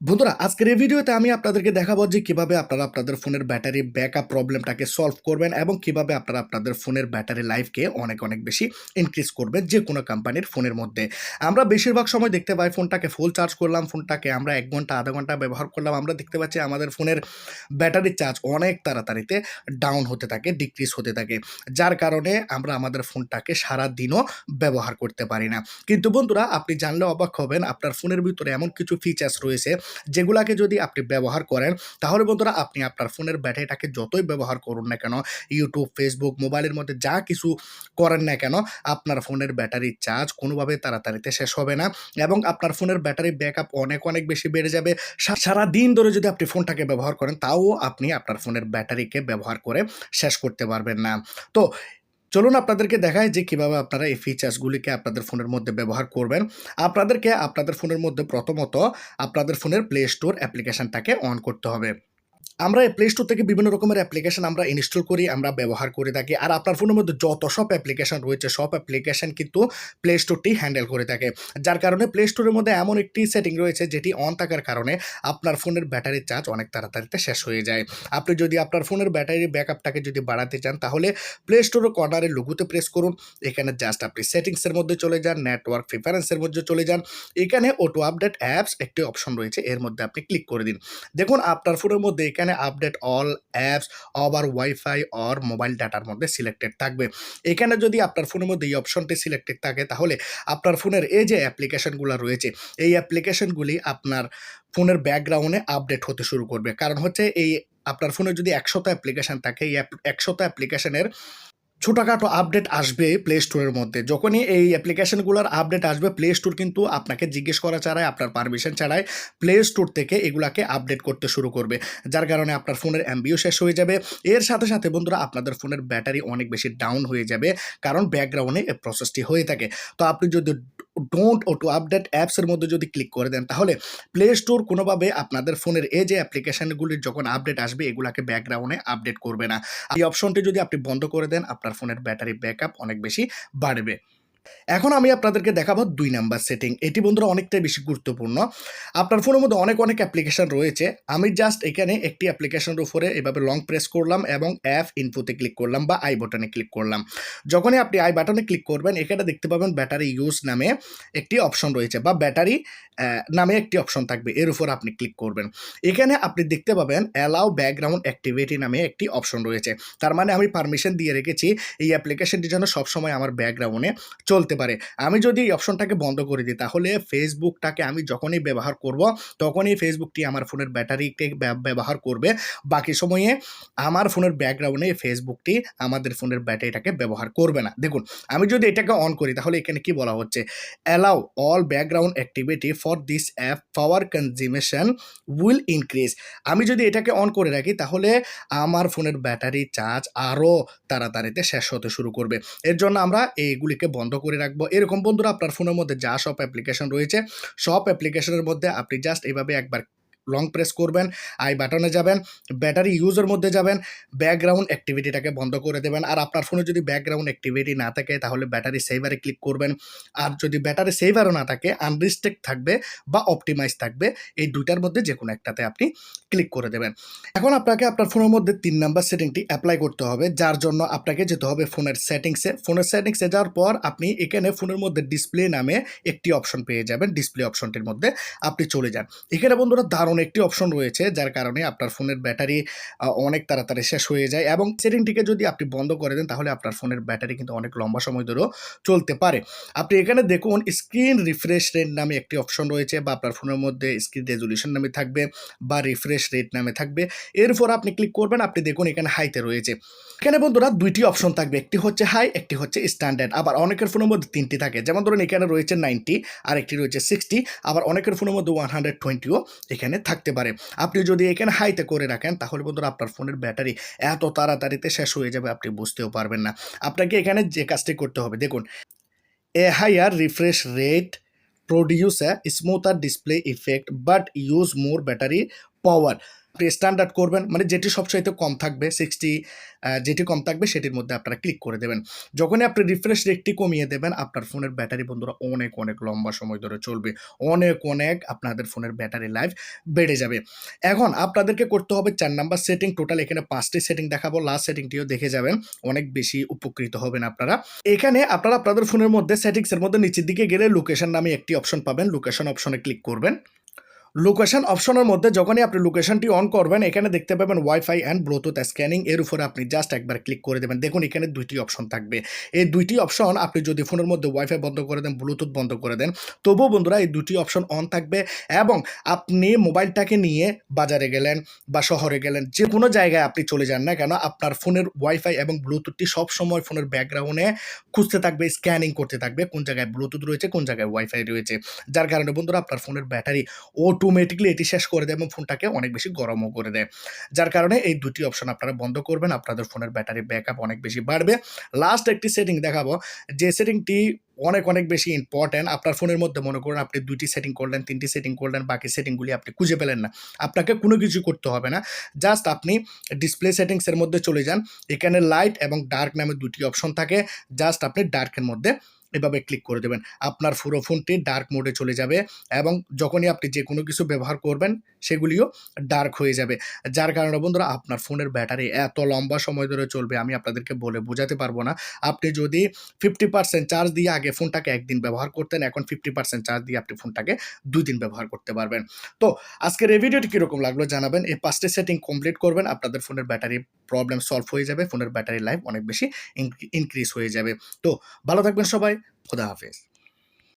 বন্ধুরা, আজকের এই ভিডিওতে আমি আপনাদেরকে দেখাবো যে কীভাবে আপনারা আপনাদের ফোনের ব্যাটারি ব্যাকআপ প্রবলেমটাকে সলভ করবেন এবং কীভাবে আপনারা আপনাদের ফোনের ব্যাটারি লাইফকে অনেক অনেক বেশি ইনক্রিজ করবেন যে কোনো কোম্পানির ফোনের মধ্যে। আমরা বেশিরভাগ সময় দেখতে পাই ফোনটাকে ফুল চার্জ করলাম, ফোনটাকে আমরা এক ঘণ্টা, আধা ঘণ্টা ব্যবহার করলাম, আমরা দেখতে পাচ্ছি আমাদের ফোনের ব্যাটারি চার্জ অনেক তাড়াতাড়িতে ডাউন হতে থাকে ডিক্রিজ হতে থাকে। যার কারণে আমরা আমাদের ফোনটাকে সারা দিনও ব্যবহার করতে পারি না। কিন্তু বন্ধুরা, আপনি জানলে অবাক হবেন, আপনার ফোনের ভিতরে এমন কিছু ফিচার্স রয়েছে যেগুলাকে যদি আপনি ব্যবহার করেন, তাহলে বন্ধুরা আপনি আপনার ফোনের ব্যাটারিটাকে যতই ব্যবহার করুন না কেন ইউটিউব ফেসবুক মোবাইলের মধ্যে যা কিছু করেন না কেন, আপনার ফোনের ব্যাটারির চার্জ কোনোভাবে তাড়াতাড়িতে শেষ হবে না এবং আপনার ফোনের ব্যাটারি ব্যাকআপ অনেক অনেক বেশি বেড়ে যাবে। সারা দিন ধরে যদি আপনি ফোনটাকে ব্যবহার করেন, তাও আপনি আপনার ফোনের ব্যাটারিকে ব্যবহার করে শেষ করতে পারবেন না। তো চলুন আপনাদেরকে দেখায় যে কীভাবে আপনারা এই ফিচার্সগুলিকে আপনাদের ফোনের মধ্যে ব্যবহার করবেন। আপনাদেরকে আপনাদের ফোনের মধ্যে প্রথমত আপনাদের ফোনের প্লে স্টোর অ্যাপ্লিকেশানটাকে অন করতে হবে। আমরা এই প্লে স্টোর থেকে বিভিন্ন রকমের অ্যাপ্লিকেশন আমরা ইনস্টল করি, আমরা ব্যবহার করে থাকি। আর আপনার ফোনের মধ্যে যত সব অ্যাপ্লিকেশন রয়েছে, সব অ্যাপ্লিকেশন কিন্তু প্লে স্টোরটি হ্যান্ডেল করে থাকে। যার কারণে প্লে স্টোরের মধ্যে এমন একটি সেটিং রয়েছে, যেটি অন থাকার কারণে আপনার ফোনের ব্যাটারির চার্জ অনেক তাড়াতাড়িতে শেষ হয়ে যায়। আপনি যদি আপনার ফোনের ব্যাটারি ব্যাকআপটাকে যদি বাড়াতে চান, তাহলে প্লে স্টোরের কর্নারে লুগুতে প্রেস করুন। এখানে জাস্ট আপনি সেটিংসের মধ্যে চলে যান নেটওয়ার্ক প্রিফারেন্সের মধ্যে চলে যান। এখানে অটো আপডেট অ্যাপস একটি অপশন রয়েছে, এর মধ্যে আপনি ক্লিক করে দিন। দেখুন, আপনার ফোনের মধ্যে এখানে update all apps over wifi or mobile ডাটার মধ্যে সিলেক্টেড থাকবে। এখানে যদি আপনার ফোনের মধ্যে এই অপশনটি সিলেক্টেড থাকে, তাহলে আপনার ফোনের এই যে অ্যাপ্লিকেশনগুলো রয়েছে, এই অ্যাপ্লিকেশনগুলি আপনার ফোনের ব্যাকগ্রাউন্ডে আপডেট হতে শুরু করবে। কারণ হচ্ছে এই আপনার ফোনে যদি একশত অ্যাপ্লিকেশান থাকে, এই অ্যাপ একশত অ্যাপ্লিকেশনের ছোটোখাটো আপডেট আসবে প্লে স্টোরের মধ্যে। যখনই এই অ্যাপ্লিকেশনগুলোর আপডেট আসবে প্লে স্টোর কিন্তু আপনাকে জিজ্ঞেস করা ছাড়াই, আপনার পারমিশন ছাড়াই প্লে স্টোর থেকে এগুলাকে আপডেট করতে শুরু করবে। যার কারণে আপনার ফোনের এমবিও শেষ হয়ে যাবে। এর সাথে সাথে বন্ধুরা, আপনাদের ফোনের ব্যাটারি অনেক বেশি ডাউন হয়ে যাবে, কারণ ব্যাকগ্রাউন্ডে এই প্রসেসটি হয়ে থাকে। তো আপনি যদি ডোন্ট ও টু আপডেট অ্যাপসের মধ্যে যদি ক্লিক করে দেন, তাহলে প্লে স্টোর কোনোভাবে আপনাদের ফোনের এই যে অ্যাপ্লিকেশানগুলির যখন আপডেট আসবে, এগুলাকে ব্যাকগ্রাউন্ডে আপডেট করবে না। এই অপশনটি যদি আপনি বন্ধ করে দেন, আপনার ফোনের ব্যাটারি ব্যাকআপ অনেক বেশি বাড়বে। এখন আমি আপনাদেরকে দেখাবো দুই নাম্বার সেটিং এটি বন্ধুরা অনেকটাই বেশি গুরুত্বপূর্ণ। আপনার ফোনের মধ্যে অনেক অনেক অ্যাপ্লিকেশন রয়েছে। আমি জাস্ট এখানে একটি অ্যাপ্লিকেশনের উপরে এভাবে লং প্রেস করলাম এবং অ্যাপ ইনফোতে ক্লিক করলাম বা আই বাটনে ক্লিক করলাম। যখনই আপনি আই বাটনে ক্লিক করবেন, এখানে দেখতে পাবেন ব্যাটারি ইউজ নামে একটি অপশন রয়েছে বা ব্যাটারি নামে একটি অপশন থাকবে। এর উপর আপনি ক্লিক করবেন। এখানে আপনি দেখতে পাবেন অ্যালাউ ব্যাকগ্রাউন্ড অ্যাক্টিভিটি নামে একটি অপশন রয়েছে। তার মানে আমি পারমিশন দিয়ে রেখেছি এই অ্যাপ্লিকেশনটি যেন সবসময় আমার ব্যাকগ্রাউন্ডে চলতে পারে। আমি যদি এই অপশনটাকে বন্ধ করে দিই, তাহলে ফেসবুকটাকে আমি যখনই ব্যবহার করব, তখনই ফেসবুকটি আমার ফোনের ব্যাটারিকে ব্যব- ব্যবহার করবে। বাকি সময়ে আমার ফোনের ব্যাকগ্রাউন্ডে ফেসবুকটি আমাদের ফোনের ব্যাটারিটাকে ব্যবহার করবে না। দেখুন, আমি যদি এটাকে অন করি, তাহলে এখানে কি বলা হচ্ছে? Allow all background activity for this app power consumption will increase আমি যদি এটাকে অন করে রাখি, তাহলে আমার ফোনের ব্যাটারি চার্জ আরও তাড়াতাড়িতে শেষ হতে শুরু করবে। এর জন্য আমরা এইগুলিকে বন্ধ করে রাখব। এরকম বন্ধুরা আপনার ফোনের মধ্যে যা সব অ্যাপ্লিকেশন রয়েছে, সব অ্যাপ্লিকেশনের মধ্যে আপনি জাস্ট এভাবে একবার লং প্রেস করবেন আই বাটনে যাবেন ব্যাটারি ইউজের মধ্যে যাবেন ব্যাকগ্রাউন্ড অ্যাক্টিভিটিটাকে বন্ধ করে দেবেন। আর আপনার ফোনে যদি ব্যাকগ্রাউন্ড অ্যাক্টিভিটি না থাকে, তাহলে ব্যাটারি সেভারে ক্লিক করবেন। আর যদি ব্যাটারি সেভারও না থাকে আনরিস্ট্রিক্ট থাকবে বা অপটিমাইজ থাকবে, এই দুইটার মধ্যে যে কোনো একটাতে আপনি ক্লিক করে দেবেন। এখন আপনাকে আপনার ফোনের মধ্যে তিন নাম্বার সেটিংটি অ্যাপ্লাই করতে হবে, যার জন্য আপনাকে যেতে হবে ফোনের সেটিংসে ফোনের সেটিংসে যাওয়ার পর আপনি এখানে ফোনের মধ্যে ডিসপ্লে নামে একটি অপশন পেয়ে যাবেন ডিসপ্লে অপশনটির মধ্যে আপনি চলে যান। এখানে বন্ধুরা দারুণ একটি অপশন রয়েছে, যার কারণে আপনার ফোনের ব্যাটারি অনেক তাড়াতাড়ি শেষ হয়ে যায় এবং সেটিংটিকে যদি আপনি বন্ধ করে দেন, তাহলে আপনার ফোনের ব্যাটারি কিন্তু অনেক লম্বা সময় ধরেও চলতে পারে। আপনি এখানে দেখুন স্ক্রিন রিফ্রেশ রেট নামে একটি অপশন রয়েছে বা আপনার ফোনের মধ্যে স্ক্রিন রেজলিউশন নামে থাকবে বা রিফ্রেশ রেট নামে থাকবে। এরপর আপনি ক্লিক করবেন, আপনি দেখুন এখানে হাইতে রয়েছে। এখানে বন্ধুরা দুইটি অপশন থাকবে, একটি হচ্ছে হাই একটি হচ্ছে স্ট্যান্ডার্ড আবার অনেকের ফোনের মধ্যে তিনটি থাকে, যেমন ধরুন এখানে রয়েছে নাইনটি আর একটি রয়েছে সিক্সটি আবার অনেকের ফোনের মধ্যে ওয়ান হান্ড্রেড টোয়েন্টিও এখানে থাকতে পারে। আপনি যদি এখানে হাইতে করে রাখেন, তাহলে বন্ধুরা আপনার ফোনের ব্যাটারি এত তাড়াতাড়িতে শেষ হয়ে যাবে, আপনি বুঝতেও পারবেন না। আপনাকে এখানে যে কাজটি করতে হবে, দেখুন a higher refresh rate produce a smoother display effect but use more battery power standard করবেন মানে যেটি সবচাইতে কম থাকবে সিক্সটি যেটি কম থাকবে সেটির মধ্যে আপনারা ক্লিক করে দেবেন। যখনই আপনি রিফ্রেশ রেটটি কমিয়ে দেবেন, আপনার ফোনের ব্যাটারি বন্ধুরা অনেক অনেক লম্বা সময় ধরে চলবে। অনেক অনেক আপনাদের ফোনের ব্যাটারি লাইফ বেড়ে যাবে। এখন আপনাদেরকে করতে হবে চার নাম্বার সেটিং টোটাল এখানে পাঁচটি সেটিং দেখাবো। লাস্ট সেটিংটিও দেখে যাবেন, অনেক বেশি উপকৃত হবেন আপনারা। এখানে আপনারা আপনাদের ফোনের মধ্যে সেটিংসের মধ্যে নিচের দিকে গেলে লোকেশন নামে একটি অপশন পাবেন। লোকেশন অপশনে ক্লিক করবেন। লোকেশন অপশনের মধ্যে যখনই আপনি লোকেশনটি অন করবেন, এখানে দেখতে পাবেন ওয়াইফাই অ্যান্ড ব্লুটুথ স্ক্যানিং এর উপরে আপনি জাস্ট একবার ক্লিক করে দেবেন। দেখুন, এখানে দুইটি অপশন থাকবে। এই দুইটি অপশন আপনি যদি ফোনের মধ্যে ওয়াইফাই বন্ধ করে দেন ব্লুটুথ বন্ধ করে দেন, তবুও বন্ধুরা এই দুটি অপশন অন থাকবে এবং আপনি মোবাইলটাকে নিয়ে বাজারে গেলেন বা শহরে গেলেন, যে কোনো জায়গায় আপনি চলে যান না কেন, আপনার ফোনের ওয়াইফাই এবং ব্লুটুথটি সব সময় ফোনের ব্যাকগ্রাউন্ডে খুঁজতে থাকবে স্ক্যানিং করতে থাকবে কোন জায়গায় ব্লুটুথ রয়েছে, কোন জায়গায় ওয়াইফাই রয়েছে। যার কারণে বন্ধুরা আপনার ফোনের ব্যাটারি অটোমেটিকলি এটি শেষ করে দেয় এবং ফোনটাকে অনেক বেশি গরমও করে দেয়। যার কারণে এই দুটি অপশন আপনারা বন্ধ করবেন, আপনাদের ফোনের ব্যাটারি ব্যাকআপ অনেক বেশি বাড়বে। লাস্ট একটি সেটিং দেখাবো, যে সেটিংটি অনেক অনেক বেশি ইম্পর্ট্যান্ট আপনার ফোনের মধ্যে মনে করুন আপনি দুইটি সেটিং করলেন, তিনটি সেটিং করলেন, বাকি সেটিংগুলি আপনি খুঁজে পেলেন না। আপনাকে কোনো কিছু করতে হবে না। জাস্ট আপনি ডিসপ্লে সেটিংসের মধ্যে চলে যান। এখানে লাইট এবং ডার্ক নামে দুটি অপশন থাকে। জাস্ট আপনি ডার্কের মধ্যে এভাবে ক্লিক করে দেবেন। আপনার পুরো ফোনটি ডার্ক মোডে চলে যাবে এবং যখনই আপনি যে কোনো কিছু ব্যবহার করবেন, সেগুলিও ডার্ক হয়ে যাবে। যার কারণে বন্ধুরা, আপনার ফোনের ব্যাটারি এত লম্বা সময় ধরে চলবে, আমি আপনাদেরকে বলে বোঝাতে পারব না। আপনি যদি ফিফটি পার্সেন্ট চার্জ দিয়ে আগে ফোনটাকে একদিন ব্যবহার করতেন, এখন ফিফটি পার্সেন্ট চার্জ দিয়ে আপনি ফোনটাকে দুই দিন ব্যবহার করতে পারবেন। তো, আজকের এই ভিডিওটি কীরকম লাগল জানাবেন। এই পাঁচটি সেটিং কমপ্লিট করবেন, আপনাদের ফোনের ব্যাটারি প্রবলেম সলভ হয়ে যাবে ফোনের ব্যাটারি লাইফ অনেক বেশি ইনক্রিজ হয়ে যাবে। তো, ভালো থাকবেন সবাই। Xdafiz.